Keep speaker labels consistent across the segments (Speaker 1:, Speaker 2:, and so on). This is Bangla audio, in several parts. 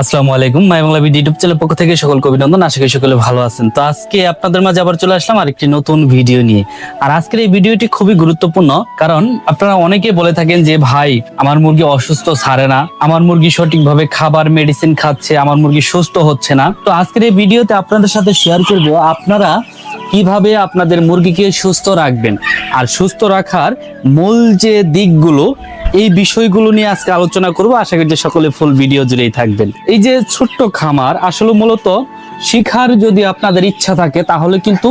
Speaker 1: আসসালামু আলাইকুম, my Bangla video YouTube channel পক্ষ থেকে সকল অভিনন্দন। আশা করি সকলে ভালো আছেন। তো আজকে আপনাদের মাঝে আবার চলে আসলাম আরেকটি নতুন ভিডিও নিয়ে। আর আজকের এই ভিডিওটি খুবই গুরুত্বপূর্ণ, কারণ আপনারা অনেকে বলে থাকেন যে, ভাই, আমার মুরগি অসুস্থ, ছাড়ে না। আমার মুরগি সঠিকভাবে খাবার মেডিসিন খাচ্ছে, আমার মুরগি সুস্থ হচ্ছে না। তো আজকের এই ভিডিওতে আপনাদের সাথে শেয়ার করব আপনারা কীভাবে আপনাদের মুরগিকে সুস্থ রাখবেন? আর সুস্থ রাখার মূল যে দিকগুলো, এই বিষয়গুলো নিয়ে আজকে আলোচনা করব। আশা করি যে সকলে ফুল ভিডিও জুড়েই থাকবেন। এই যে ছোট্ট খামার, আসলে মূলত শিখার যদি আপনাদের ইচ্ছা থাকে, তাহলে কিন্তু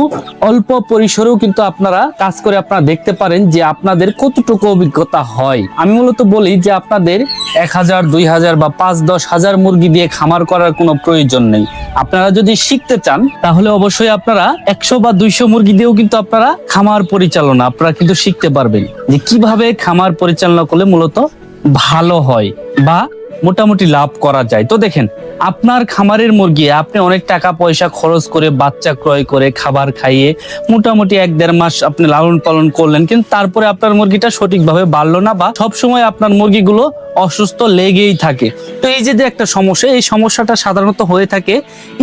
Speaker 1: অল্প পরিসরেও কিন্তু আপনারা কাজ করে আপনারা দেখতে পারেন যে আপনাদের কতটুকু অভিজ্ঞতা হয়। আমি মূলত বলি যে আপনাদের এক হাজার, দুই হাজার বা পাঁচ, দশ হাজার মুরগি দিয়ে খামার করার কোনো প্রয়োজন নেই। আপনারা যদি শিখতে চান, তাহলে অবশ্যই আপনারা একশো বা দুইশো মুরগি দিয়েও কিন্তু আপনারা খামার পরিচালনা আপনারা কিন্তু শিখতে পারবেন যে কীভাবে খামার পরিচালনা করলে মূলত ভালো হয় বা মোটামুটি লাভ করা যায়। তো দেখেন আপনার খামারের মুরগি, আপনি অনেক টাকা পয়সা খরচ করে বাচ্চা ক্রয় করে খাবার খাইয়ে মোটামুটি এক দেড় মাস আপনি লালন পালন করলেন, কিন্তু তারপরে আপনার মুরগিটা সঠিকভাবে বাড়লো না বা সবসময় আপনার মুরগিগুলো অসুস্থ লেগেই থাকে। তো এই যে একটা সমস্যা, এই সমস্যাটা সাধারণত হয়ে থাকে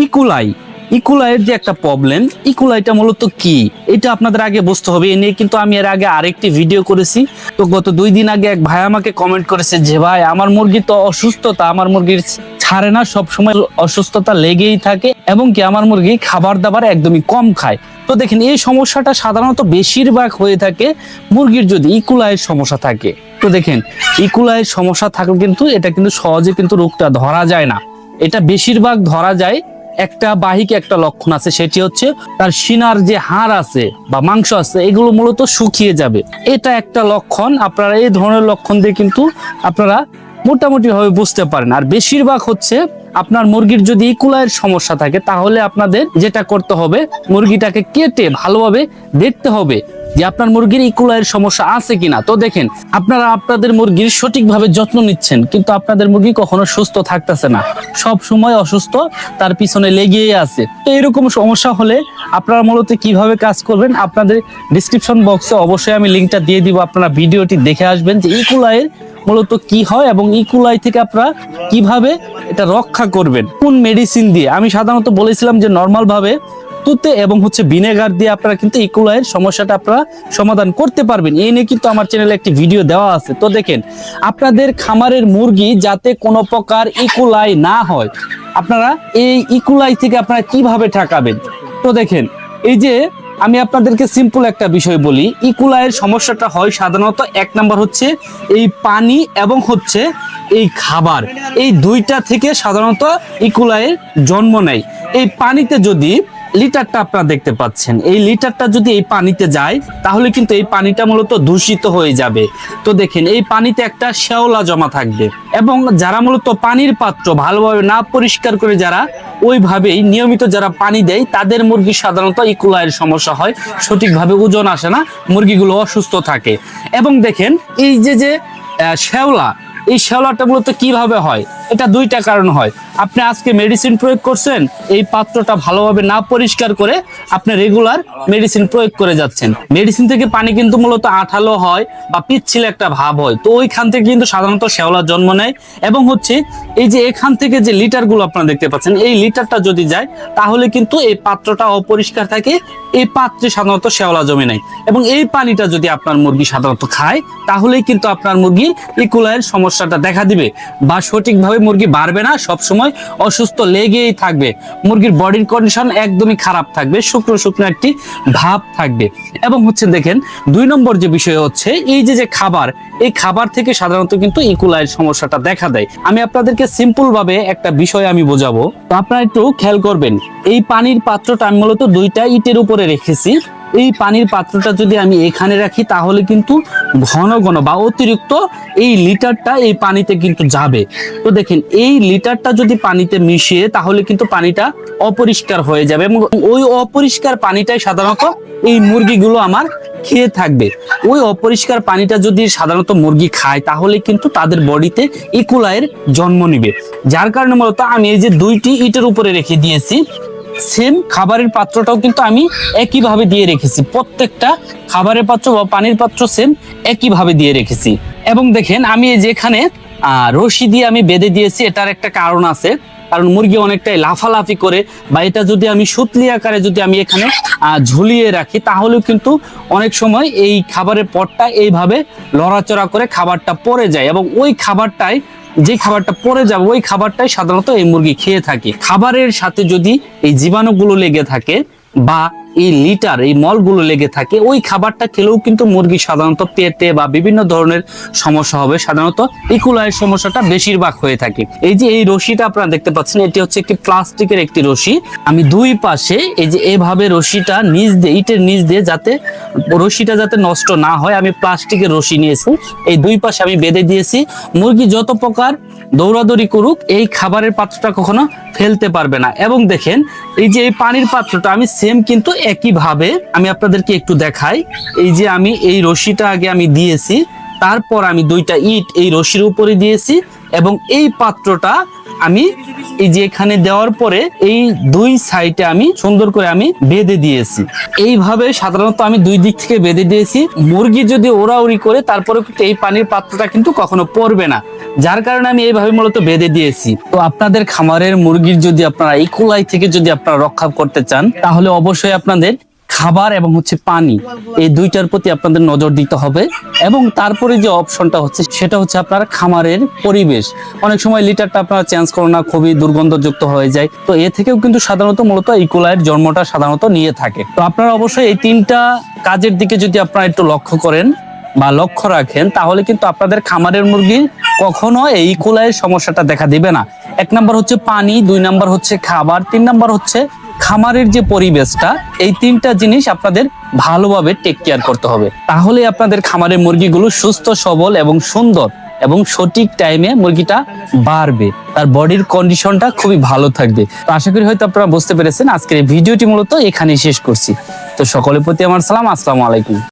Speaker 1: ইকুলাই। ইকুলাইয়ের যে একটা প্রবলেম ইকুলাইটা মূলত কি? এটা আপনাদের আগে বুঝতে হবে, এ নিয়ে কিন্তু আমি এর আগে আরেকটি ভিডিও করেছি। তো গত দুই দিন আগে এক ভাই আমাকে কমেন্ট করেছে যে, ভাই, আমার মুরগি তো অসুস্থতা, আমার মুরগির ছাড়ে না, সবসময় অসুস্থতা লেগেই থাকে এবং কি আমার মুরগি খাবার দাবার একদমই কম খায়। তো দেখেন, এই সমস্যাটা সাধারণত বেশিরভাগ হয়ে থাকে মুরগির যদি ইকুলাইয়ের সমস্যা থাকে। তো দেখেন ইকুলাইয়ের সমস্যা থাকলে কিন্তু এটা কিন্তু সহজে কিন্তু রোগটা ধরা যায় না। এটা বেশিরভাগ ধরা যায় একটা বাহিক একটা লক্ষণ আছে, সেটি হচ্ছে তার সিনার যে হাড় আছে বা মাংস আছে, এগুলো মূলত শুকিয়ে যাবে। এটা একটা লক্ষণ, আপনারা এই ধরনের লক্ষণ দিয়ে কিন্তু আপনারা মোটামুটি ভাবে বুঝতে পারেন। আর বেশিরভাগ হচ্ছে আপনার মুরগির যদি ইকুলাইয়ের সমস্যা থাকে, তাহলে আপনাদের যেটা করতে হবে, মুরগিটাকে কেটে ভালোভাবে দেখতে হবে। যে আপনার মুরগির ইকুলাইয়ের সমস্যা আছে কিনা? তো দেখেন, আপনারা আপনাদের মুরগির সঠিকভাবে যত্ন নিচ্ছেন, কিন্তু আপনাদের মুরগি কখনো সুস্থ থাকতেছে না। সব সময় অসুস্থ, তার পিছনে লেগেই আছে। তো এরকম সমস্যা হলে আপনারা মূলত কীভাবে কাজ করবেন, আপনাদের ডিসক্রিপশন বক্সে অবশ্যই আমি লিঙ্কটা দিয়ে দিব, আপনারা ভিডিওটি দেখে আসবেন যে ইকুলাইয়ের মূলত কি হয় এবং ইকুলাই থেকে আপনারা কীভাবে এটা রক্ষা করবেন, কোন মেডিসিন দিয়ে। আমি সাধারণত বলেছিলাম যে নর্মাল ভাবে তুতে এবং হচ্ছে ভিনেগার দিয়ে আপনারা কিন্তু ইকুলাইয়ের সমস্যাটা আপনারা সমাধান করতে পারবেন। এই নিয়ে কিন্তু আমার চ্যানেলে একটি ভিডিও দেওয়া আছে। তো দেখেন, আপনাদের খামারের মুরগি যাতে কোনো প্রকার ইকুলাই না হয়, আপনারা এই ইকুলাই থেকে আপনারা কীভাবে ঠেকাবেন? তো দেখেন, এই যে আমি আপনাদেরকে সিম্পল একটা বিষয় বলি ইকুলাইয়ের সমস্যাটা হয় সাধারণত এক নাম্বার হচ্ছে এই পানি এবং হচ্ছে এই খাবার। এই দুইটা থেকে সাধারণত ইকুলাইয়ের জন্ম নেয়। এই পানিতে যদি লিটারটা আপনারা দেখতে পাচ্ছেন। এই লিটারটা যদি এই পানিতে যায়, তাহলে কিন্তু এই পানিটা মূলত দূষিত হয়ে যাবে। তো দেখেন, এই পানিতে একটা শ্যাওলা জমা থাকবে এবং যারা মূলত পানির পাত্র ভালোভাবে না পরিষ্কার করে যারা ওইভাবেই নিয়মিত যারা পানি দেয়, তাদের মুরগি সাধারণত ইকুলাইয়ের সমস্যা হয়। সঠিকভাবে ওজন আসে না, মুরগিগুলো অসুস্থ থাকে। এবং দেখেন, এই যে যে শ্যাওলা এই শ্যাওলাটা মূলত কীভাবে হয়? এটা দুইটা কারণ হয়। আপনি আজকে মেডিসিন প্রয়োগ করছেন, এই পাত্রটা ভালোভাবে না পরিষ্কার করে আপনি রেগুলার মেডিসিন প্রয়োগ করে যাচ্ছেন। মেডিসিন থেকে পানি কিন্তু মূলত আঠালো হয় বা পিচ্ছিল একটা ভাব হয়। তো ওইখান থেকে কিন্তু সাধারণত শ্যাওলা জন্ম নেয় এবং হচ্ছে এই যে এখান থেকে যে লিটারগুলো আপনারা দেখতে পাচ্ছেন, এই লিটারটা যদি যায়, তাহলে কিন্তু এই পাত্রটা অপরিষ্কার থাকে, এই পাত্রে সাধারণত শ্যাওলা জমে নেয়। এবং এই পানিটা যদি আপনার মুরগি সাধারণত খায়, তাহলেই কিন্তু আপনার মুরগির ইকুলাইয়ের সমস্যাটা দেখা দিবে বা সঠিকভাবে মুরগি বাড়বে না সব সময় অসুস্থ লেগেই থাকবে। মুরগির বডির কন্ডিশন একদমই খারাপ থাকবে, শুকনো শুকনো একটি ভাব থাকবে। এবং হচ্ছে দেখেন, দুই নম্বর যে বিষয় হচ্ছে, এই যে যে খাবার, এই খাবার থেকে সাধারণত কিন্তু ইকুলাইয়ের সমস্যাটা দেখা দেয়। আমি আপনাদেরকে সিম্পল ভাবে একটা বিষয় আমি বোঝাবো। তো আপনারা একটু খেয়াল করবেন, এই পানির পাত্রটা আমি মূলত দুইটা ইটের উপরে রেখেছি। এই পানির পাত্রটা যদি আমি এখানে রাখি, তাহলে কিন্তু ঘন ঘন বা অতিরিক্ত এই লিটারটা এই পানিতে কিন্তু যাবে। তো দেখেন, এই লিটারটা যদি পানিতে মিশিয়ে, তাহলে কিন্তু পানিটা অপরিষ্কার হয়ে যাবে এবং ওই অপরিষ্কার পানিটাই সাধারণত এই মুরগিগুলো আমার খেয়ে থাকবে। ওই অপরিষ্কার পানিটা যদি সাধারণত মুরগি খায়, তাহলে কিন্তু তাদের বডিতে ইকুলাইয়ের জন্ম নিবে। যার কারণে মূলত আমি এই যে দুইটি ইটের উপরে রেখে দিয়েছি সেম খাবারের পাত্রটাও কিন্তু আমি একইভাবে দিয়ে রেখেছি। প্রত্যেকটা খাবারের পাত্র বা পানির পাত্র সেম একইভাবে দিয়ে রেখেছি। এবং দেখেন আমি যেখানে আহ, রশি দিয়ে আমি বেঁধে দিয়েছি এটার একটা কারণ আছে। কারণ মুরগি অনেকটাই লাফালাফি করে বা এটা যদি আমি সুতলি আকারে যদি আমি এখানে ঝুলিয়ে রাখি, তাহলেও কিন্তু অনেক সময় এই খাবারের পটটা এইভাবে লড়াচড়া করে খাবারটা পড়ে যায় এবং ওই খাবারটাই যে খাবারটা পরে যাবে, ওই খাবারটাই সাধারণত এই মুরগি খেয়ে থাকে। খাবারের সাথে যদি এই জীবাণুগুলো লেগে থাকে বা এই লিটার, এই মলগুলো লেগে থাকে, ওই খাবারটা খেলেও কিন্তু মুরগি সাধারণত পেটে বা বিভিন্ন ধরনের সমস্যা হবে। সাধারণত ইকুলাইয়ের সমস্যাটা বেশিরভাগ হয়ে থাকে। এই যে এই রশিটা আপনারা দেখতে পাচ্ছেন, এটি হচ্ছে একটি প্লাস্টিকের একটি রশি। আমি দুই পাশে এই যে এভাবে রশিটা নিচ দিয়ে, ইটের নিচ দিয়ে যাতে রশিটা যাতে নষ্ট না হয়, আমি প্লাস্টিকের রশি নিয়েছি। এই দুই পাশে আমি বেঁধে দিয়েছি। মুরগি যত প্রকার দৌড়াদৌড়ি করুক, এই খাবারের পাত্রটা কখনো ফেলতে পারবে না। এবং দেখেন, এই যে এই পানির পাত্রটা, আমি সেম কিন্তু একইভাবে আমি আপনাদেরকে একটু দেখাই। এই যে আমি এই রশিটা আগে আমি দিয়েছি, তারপর আমি দুইটা ইট এই রশির উপরে দিয়েছি এবং এই পাত্রটা আমি এই যে এখানে দেওয়ার পরে এই দুই সাইডে আমি সুন্দর করে আমি বেঁধে দিয়েছি। এইভাবে সাধারণত আমি দুই দিক থেকে বেঁধে দিয়েছি। মুরগি যদি ওড়াউড়ি করে তারপরে কিন্তু এই পানির পাত্রটা কিন্তু কখনো পড়বে না। যার কারণে আমি এইভাবে মূলত বেঁধে দিয়েছি। তো আপনাদের খামারের মুরগির যদি আপনারা এই কুলাই থেকে যদি আপনারা রক্ষা করতে চান, তাহলে অবশ্যই আপনাদের খাবার এবং হচ্ছে পানি, এই দুইটার প্রতি আপনাদের নজর দিতে হবে। এবং তারপরে যে অপশনটা হচ্ছে, সেটা হচ্ছে আপনার খামারের পরিবেশ। অনেক সময় লিটারটা আপনারা চেঞ্জ করো না, খুবই দুর্গন্ধযুক্ত হয়ে যায়। তো এ থেকেও কিন্তু সাধারণত মূলত ইকোলাইয়ের জন্মটা সাধারণত নিয়ে থাকে। তো আপনারা অবশ্যই এই তিনটা কাজের দিকে যদি আপনারা একটু লক্ষ্য করেন বা লক্ষ্য রাখেন, তাহলে কিন্তু আপনাদের খামারের মুরগির কখনো এই কুলাইয়ের সমস্যাটা দেখা দিবে না। এক নাম্বার হচ্ছে পানি, দুই নাম্বার হচ্ছে খাবার, তিন নাম্বার হচ্ছে খামারের যে পরিবেশটা, এই তিনটা জিনিস আপনাদের ভালোভাবে টেক কেয়ার করতে হবে। তাহলে আপনাদের খামারের মুরগিগুলো সুস্থ, সবল এবং সুন্দর এবং সঠিক টাইমে মুরগিটা বাড়বে। তার বডির কন্ডিশনটা খুবই ভালো থাকবে। তো আশা করি হয়তো আপনারা বুঝতে পেরেছেন, আজকের এই ভিডিওটি মূলত এখানেই শেষ করছি। তো সকলের প্রতি আমার সালাম, আসসালামু আলাইকুম।